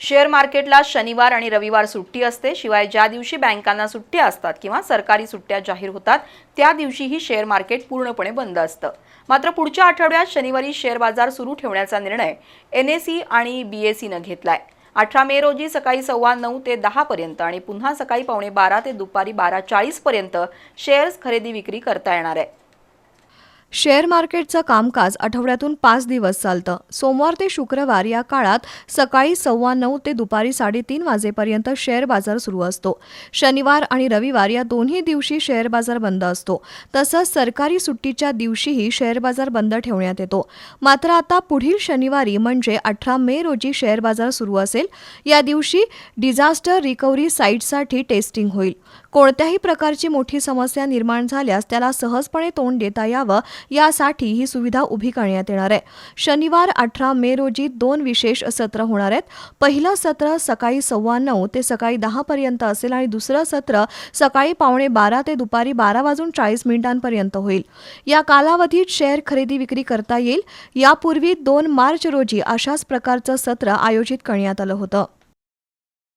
Share मार्केटला शनिवार आणि रविवार सुट्टी असते. शिवाय ज्या दिवशी बँकांना सुट्ट्या असतात किंवा सरकारी सुट्ट्या जाहीर होतात त्या दिवशीही शेअर मार्केट पूर्णपणे बंद असतं. मात्र पुढच्या आठवड्यात शनिवारी शेअर बाजार सुरू ठेवण्याचा निर्णय एन एस सी आणि बी सीनं घेतलाय. अठरा मे रोजी सकाळी सव्वा नऊ ते दहापर्यंत आणि पुन्हा सकाळी पावणे बारा ते दुपारी बारा चाळीसपर्यंत शेअर्स खरेदी विक्री करता येणार आहे. शेअर मार्केटचं कामकाज आठवड्यातून पाच दिवस चालतं. सोमवार ते शुक्रवार या काळात सकाळी सव्वा नऊ ते दुपारी साडेतीन वाजेपर्यंत शेअर बाजार सुरू असतो. शनिवार आणि रविवार या दोन्ही दिवशी शेअर बाजार बंद असतो. तसंच सरकारी सुट्टीच्या दिवशीही शेअर बाजार बंद ठेवण्यात येतो. मात्र आता पुढील शनिवारी म्हणजे अठरा मे रोजी शेअर बाजार सुरू असेल. या दिवशी डिझास्टर रिकव्हरी साईटसाठी टेस्टिंग होईल. कोणत्याही प्रकारची मोठी समस्या निर्माण झाल्यास त्याला सहजपणे तोंड देता यावं यासाठी ही सुविधा उभी करण्यात येणार आहे. शनिवार अठरा मे रोजी दोन विशेष सत्र होणार आहेत. पहिलं सत्र सकाळी सव्वा नऊ ते सकाळी दहा पर्यंत असेल आणि दुसरं सत्र सकाळी पावणे बारा ते दुपारी बारा वाजून चाळीस मिनिटांपर्यंत होईल. या कालावधीत शेअर खरेदी विक्री करता येईल. यापूर्वी दोन मार्च रोजी अशाच प्रकारचं सत्र आयोजित करण्यात आलं होतं.